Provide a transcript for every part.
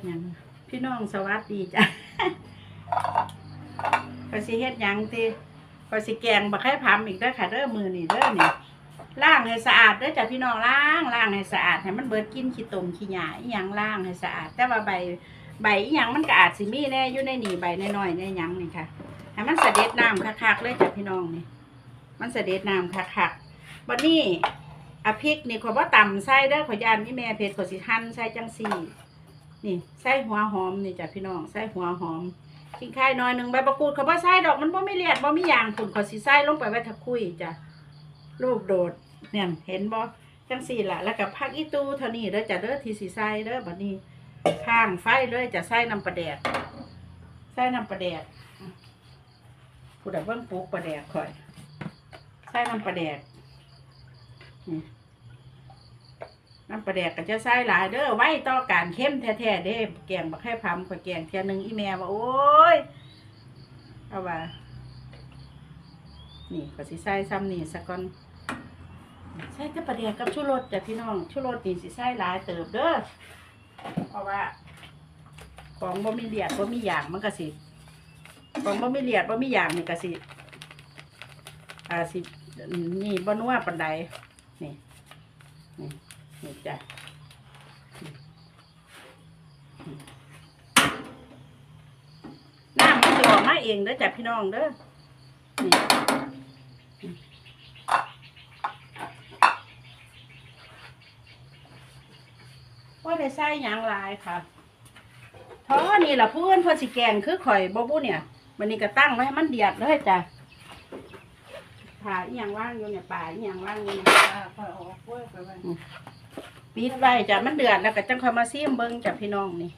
ดหยังพี่น้องสวัสดีจ้ะก็สิเฮ็ดหยังติก็สิแกงบักไข่ผํอีกเด้อค่ะเด้อมือนี่เด้อนี่ล้างให้สะอาดเด้อจ้ะพี่น้องล้างล้างให้สะอาดให้มันเบิดกินขี้ตมขี้หญ้าอีหยังล้างให้สะอาด แต่ว่าใบใบอีหยังมันก็อาจสิมีแน่อยู่ในนี่ใบน้อยๆในหยังนี่ค่ะให้มันเสด็จน้ำคักๆเลยจ้ะพี่น้องนี่ มันเสด็จน้ำคักๆบัดนี้อะพริกนี่ขอยบ่ต่ำใส่เด้อขอยยานนี่แม่เพชรขอยสิหั่นใส่จังซี่ นี่ใส่หัวหอมนี่จ้ะพี่น้องใส่หัวหอมทิ้งไข่หน่อยหนึ่งใบมะกูดเขาบ่ใส่ดอกมันบ่ไมีเลียดบ่มีหยางผุนขาสิใส่ลงไปไว้ทักคุยจ้ะลูกโดดเนี่ยเห็นบ่จังสี่ละแล้วก็ผักอีตูเท่านี้เด้อจ้ะเด้อทีสิใส่เด้อบัดนี้ข้างไฟเลยจะใส่น้ำปลาแดกใส่น้ำปลาแดกผู้ใดเบิ่งปลูกปลาแดกข่อยใส่น้ำปลาแดกนี่ น้ำปลาแดกก็จะใส่หลายเด้อไว้ต่อการเข้มแท้ๆเด้แกงบักไข่พำข่อยแกงเทียนึงอีแม่ว่าโอ้ยเอาว่านี่ก็สิใส่ซ้ำนี่สักก่อนใส่แต่ปลาแดกกับชูรสจ้ะพี่น้องชูรสนี่สิใส่หลายเติบเด้อเพราะว่า ของบ่มีเลียดบ่มีหยางมันก็สิของบ่มีเลียดบ่มีหยางนี่ก็สิอ่าสินี่บ่นัวปานใดนี่นี่ นี่จ้ะน้ำมันจะออกมาเองเด้อจ้ะพี่น้องเด้อนี่ว่าได้ใส่หยางหลายค่ะท้อนี่ล่ะเพื่อนเพื่อนสิแกงคือข่อยบ่บุเนี่ยวันนี้ก็ตั้งไว้ให้มันเดือดเลยจ้ะผ่าอีหยังว่างอยู่เนี่ยป่าอีหยังว่างอยู่เนี่ยค่อยออกกล้วยไปไว้ ปิดไว้จ้ะมันเดือดแล้วก็จังค่อยมาซิมเบิ้งจ้ะพี่น้องนี่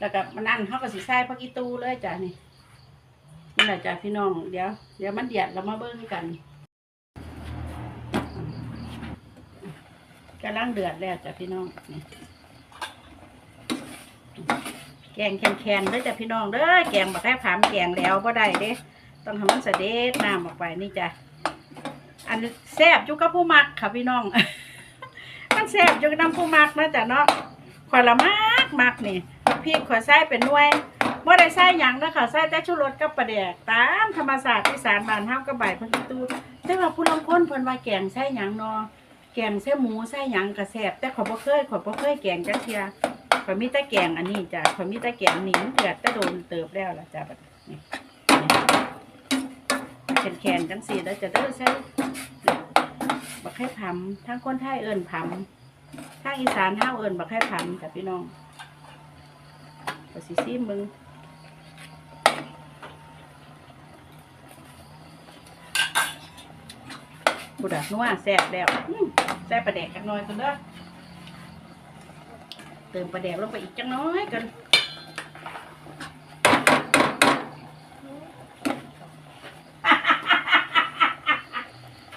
แล้วก็มันอันเขาก็สิใส่ผักอีตูเลยจ้ะนี่นี่แหละจ้ะพี่น้องเดี๋ยวเดี๋ยวมันเดือดเรามาเบิ้งกันกำลังเดือดแล้วจ้ะพี่น้องนี่แกงแคนๆด้อจ้ะพี่น้องเด้อแกงบักแค่ผามแกงแล้วบ่ได้เด้ต้องทำมันเสด็จน้ำออกไปนี่จ้ะอันแซ่บจุกกับผู้มักค่ะพี่น้อง มันแซ่บจนน้ำผู้มักนะจ๊ะเนาะข่อยละมากมักนี่พริกข่อยใส่เป็นหน่วยเมื่อได้ใส่หยังนะคะใส่แต่ชูรสกับปลาแดกตามธรรมศาสตร์อีสานบ้านเฮากับใบพักอีตูแต่ว่าผู้ลางคนเพิ่นว่าแกงใส่หยังเนาะแกงใส่หมูใส่หยังก็แซบแต่ข่อยบ่เคยข่อยบ่เคยแกงจักเทียข่อยมีแต่แกงอันนี้จ้ะข่อยมีแต่แกงนี่มันเกิดแต่โดนเติบแล้วล่ะจ้ะบัดนี้นี่แข็งๆจังซี่แล้วจะเด้อใส่ กไข่ผำทั้งคนไทยเอิญผำทางอีสานเฮาเอิญบักไข่ผำจ้ะพี่น้องก็สิซิมมึงบุดะนัวแซ่บแล้วแซ่บปลาแดกจักหน้อยกันเด้อเติมปลาแดกลงไปอีกจักน้อยกัน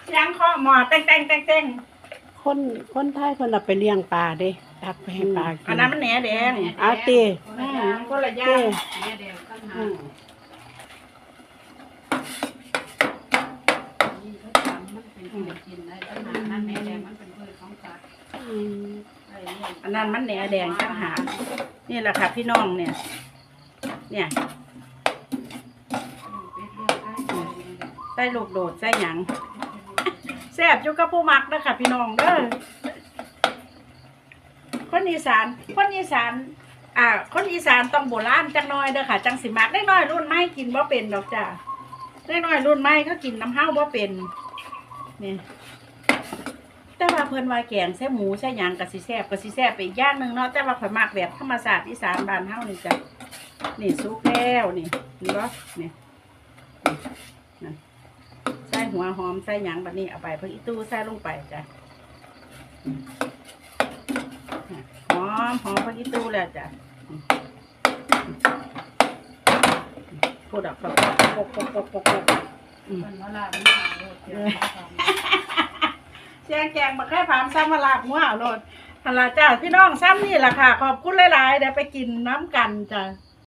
เสียงเคาะห มอแต้งแต้งแต้งแต้งคนคนไทยคนเราไปเลี้ยงปลาเด้ตักไปให้ปลากิอันนั้นมันแหนแดงเอาตีอืมคนละอย่างเต้เดี๋ยวข้างหน้าอืมนี่เขาทำมันเป็นพืชกินได้ข้างหน้านั่นแม่แดงมันเป็นพืชของสัตว์อืมไอ้เนี่ยอันนั้นมันแหนแดงต่างหากนี่แหละค่ะพี่น้องเนี่ย เนี่ยเป็ดเลือดได้ไก่เนี่ยไส้ลูกโดดไส้หยัง แซ่บอยู่กับผู้มักเด้อค่ะพี่น้องเด้อคนอีสาน คนอีสาน อ่า คนอีสานต้องโบราณจังน้อยเด้อค่ะ จังสิมักได้น้อยรุ่นไม่กินบ่เป็นดอกจ้าได้น้อยรุ่นไม่เขากินน้ำห้าวบ่เป็นนี่แต่ว่าเพิ่นว่าแกงแซ่หมูแซ่หยังก็สิแซ่บก็สิแซ่บไปอีกอย่างหนึ่งเนาะแต่ว่าข่อยมักแบบธรรมศาสตร์อีสานบ้านเฮานี่จ้ะนี่สุกแล้วนี่เห็นบ่ยนี่ หัวหอมใส่หยังแบบนี้เอาไปเพิ่งอีตู้ใส่ลงไปจ้ะหอมหอมเพิ่งอีตู้แล้วจ้ะพูดออกก็ปกปกปกปกปกอืมมันว่าลาบมันมาดเดี๋ยวเขาทำแจงแกงมาแค่ผามซ้ำมาลาบหัวเอาโลดฮัลโหลจ้าพี่น้องซ้ำนี่แหละค่ะ ขอบคุณหลายๆเดี๋ยวไปกินน้ำกันจ้ะ